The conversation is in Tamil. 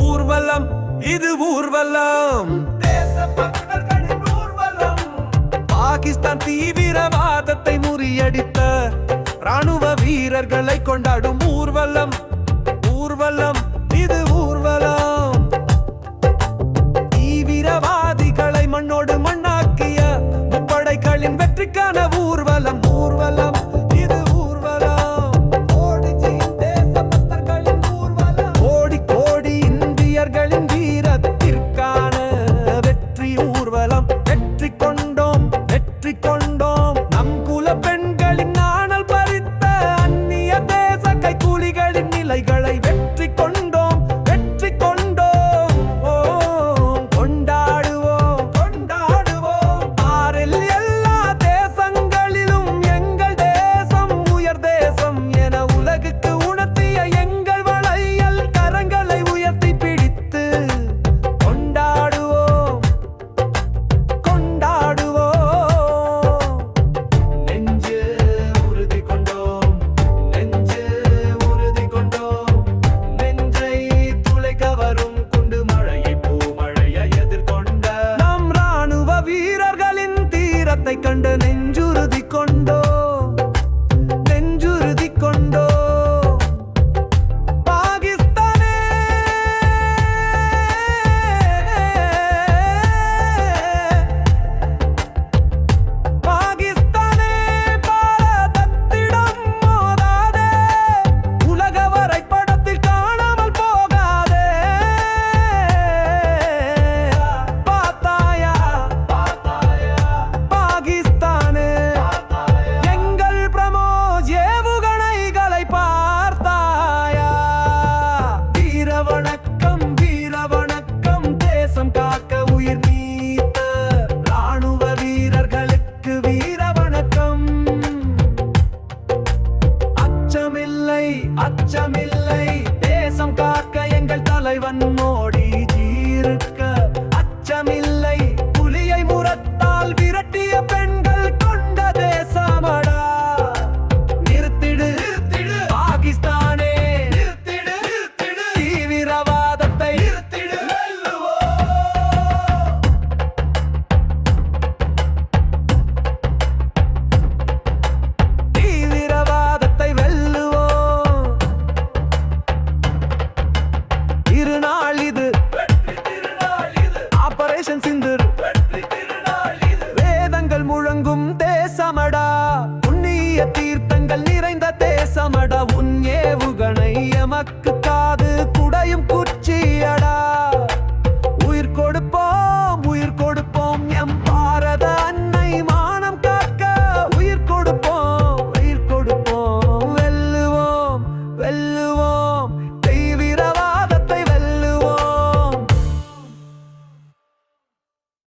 ஊர்வலம் இது ஊர்வலம். பாகிஸ்தான் தீவிரவாதத்தை முறியடித்த ராணுவ வீரர்களை கொண்டாடும் ஊர்வலம். கண்ட அச்சமில்லை. தேசம் காக்க எங்கள் தலைவன் மோடி ஜீருக்க. அச்சமில்லை. புலியை முரத்தால் விரட்டிய பெண்கள் கொண்ட தேசமடை. சத்திய தீர்த்தங்கள் நிறைந்த தேசமட உன் ஏவுகணை எமக்கு காது குடையும்